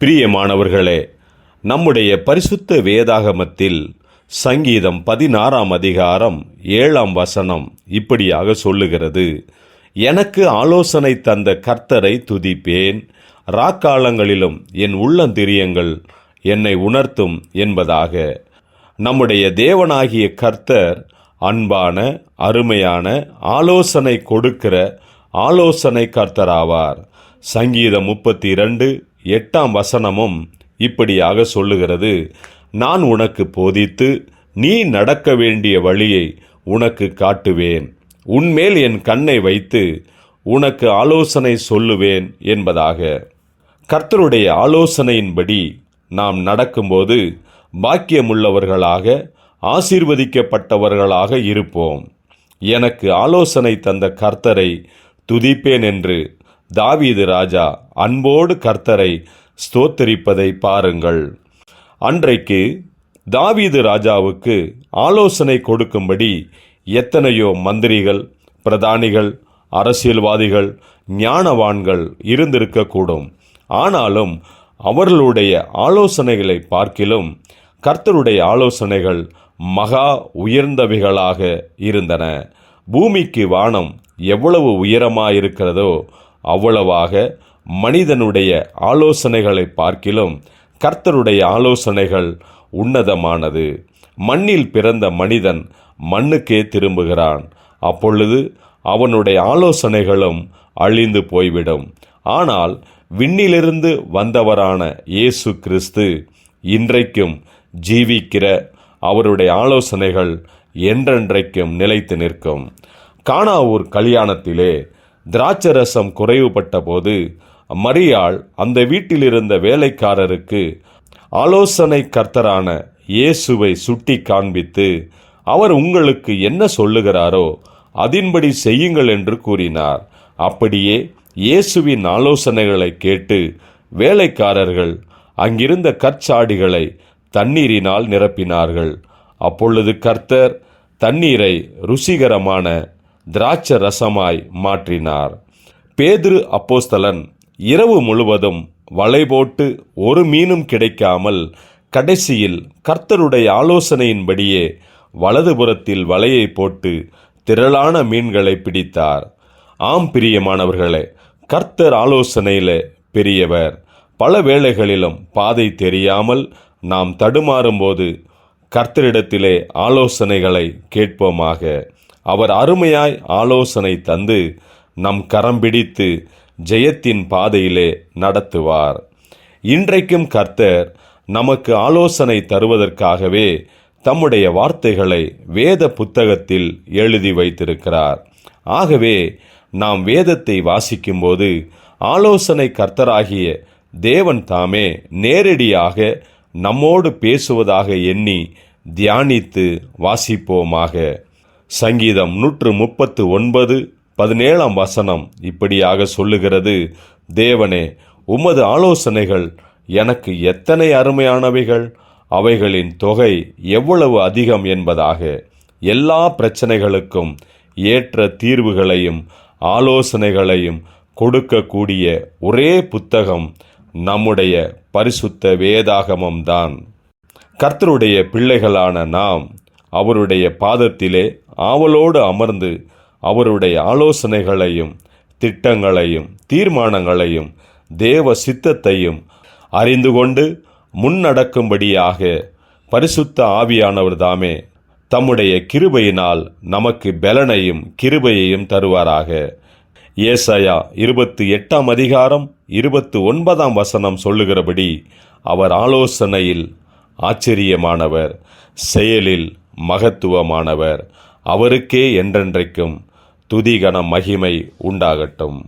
பிரியமானவர்களே நம்முடைய பரிசுத்த வேதாகமத்தில் சங்கீதம் பதினாறாம் அதிகாரம் ஏழாம் வசனம் இப்படியாக சொல்லுகிறது. எனக்கு ஆலோசனை தந்த கர்த்தரை துதிப்பேன். ராக்காலங்களிலும் என் உள்ளந்திரியங்கள் என்னை உணர்த்தும் என்பதாக. நம்முடைய தேவனாகிய கர்த்தர் அன்பான அருமையான ஆலோசனை கொடுக்கிற ஆலோசனை கர்த்தராவார். சங்கீதம் முப்பத்தி இரண்டு எட்டாம் வசனமும் இப்படியாக சொல்லுகிறது. நான் உனக்கு போதித்து நீ நடக்க வேண்டிய வழியை உனக்கு காட்டுவேன். உன்மேல் என் கண்ணை வைத்து உனக்கு ஆலோசனை சொல்லுவேன் என்பதாக. கர்த்தருடைய ஆலோசனையின்படி நாம் நடக்கும்போது பாக்கியமுள்ளவர்களாக ஆசீர்வதிக்கப்பட்டவர்களாக இருப்போம். எனக்கு ஆலோசனை தந்த கர்த்தரை துதிப்பேன் என்று தாவீது ராஜா அன்போடு கர்த்தரை ஸ்தோத்தரிப்பதை பாருங்கள். அன்றைக்கு தாவீது ராஜாவுக்கு ஆலோசனை கொடுக்கும்படி எத்தனையோ மந்திரிகள் பிரதானிகள் அரசியல்வாதிகள் ஞானவான்கள் இருந்திருக்கக்கூடும். ஆனாலும் அவர்களுடைய ஆலோசனைகளை பார்க்கிலும் கர்த்தருடைய ஆலோசனைகள் மகா உயர்ந்தவைகளாக இருந்தன. பூமிக்கு வானம் எவ்வளவு உயரமாயிருக்கிறதோ அவ்வளவாக மனிதனுடைய ஆலோசனைகளை பார்க்கிலும் கர்த்தருடைய ஆலோசனைகள் உன்னதமானது. மண்ணில் பிறந்த மனிதன் மண்ணுக்கே திரும்புகிறான். அப்பொழுது அவனுடைய ஆலோசனைகளும் அழிந்து போய்விடும். ஆனால் விண்ணிலிருந்து வந்தவரான இயேசு கிறிஸ்து இன்றைக்கும் ஜீவிக்கிற அவருடைய ஆலோசனைகள் என்றென்றைக்கும் நிலைத்து நிற்கும். காணாவூர் கல்யாணத்திலே திராட்சரசம் குறைவுபட்ட போது மரியாள் அந்த வீட்டிலிருந்த வேலைக்காரருக்கு ஆலோசனை கர்த்தரான இயேசுவை சுட்டி காண்பித்து அவர் உங்களுக்கு என்ன சொல்லுகிறாரோ அதின்படி செய்யுங்கள் என்று கூறினார். அப்படியே இயேசுவின் ஆலோசனைகளை கேட்டு வேலைக்காரர்கள் அங்கிருந்த கற்சாடிகளை தண்ணீரினால் நிரப்பினார்கள். அப்பொழுது கர்த்தர் தண்ணீரை ருசிகரமான திராட்ச ரசமாய் மாற்றினார். பேதுரு அப்போஸ்தலன் இரவு முழுவதும் வலை போட்டு ஒரு மீனும் கிடைக்காமல் கடைசியில் கர்த்தருடைய ஆலோசனையின்படியே வலதுபுறத்தில் வலையை போட்டு திரளான மீன்களை பிடித்தார். ஆம் பிரியமானவர்களே கர்த்தர் ஆலோசனையில் பெரியவர். பல வேளைகளிலும் பாதை தெரியாமல் நாம் தடுமாறும்போது கர்த்தரிடத்திலே ஆலோசனைகளை கேட்போமாக. அவர் அருமையாய் ஆலோசனை தந்து நம் கரம் பிடித்து ஜெயத்தின் பாதையிலே நடத்துவார். இன்றைக்கும் கர்த்தர் நமக்கு ஆலோசனை தருவதற்காகவே தம்முடைய வார்த்தைகளை வேத புத்தகத்தில் எழுதி வைத்திருக்கிறார். ஆகவே நாம் வேதத்தை வாசிக்கும்போது ஆலோசனை கர்த்தராகிய தேவன் தாமே நேரடியாக நம்மோடு பேசுவதாக எண்ணி தியானித்து வாசிப்போமாக. சங்கீதம் நூற்று முப்பத்து ஒன்பது பதினேழாம் வசனம் இப்படியாக சொல்லுகிறது. தேவனே உமது ஆலோசனைகள் எனக்கு எத்தனை அருமையானவைகள்? அவைகளின் தொகை எவ்வளவு அதிகம் என்பதாக. எல்லா பிரச்சனைகளுக்கும் ஏற்ற தீர்வுகளையும் ஆலோசனைகளையும் கொடுக்கக்கூடிய ஒரே புத்தகம் நம்முடைய பரிசுத்த வேதாகமம்தான். கர்த்தருடைய பிள்ளைகளான நாம் அவருடைய பாதத்திலே ஆவலோடு அமர்ந்து அவருடைய ஆலோசனைகளையும் திட்டங்களையும் தீர்மானங்களையும் தேவ சித்தத்தையும் அறிந்து கொண்டு முன்னடக்கும்படியாக பரிசுத்த ஆவியானவர் தாமே தம்முடைய கிருபையினால் நமக்கு பலனையும் கிருபையையும் தருவாராக. ஏசையா இருபத்தி எட்டாம் அதிகாரம் இருபத்து ஒன்பதாம் வசனம் சொல்லுகிறபடி அவர் ஆலோசனையில் ஆச்சரியமானவர் செயலில் மகத்துவமானவர். அவருக்கே என்றென்றைக்கும் துதிகன மகிமை உண்டாகட்டும்.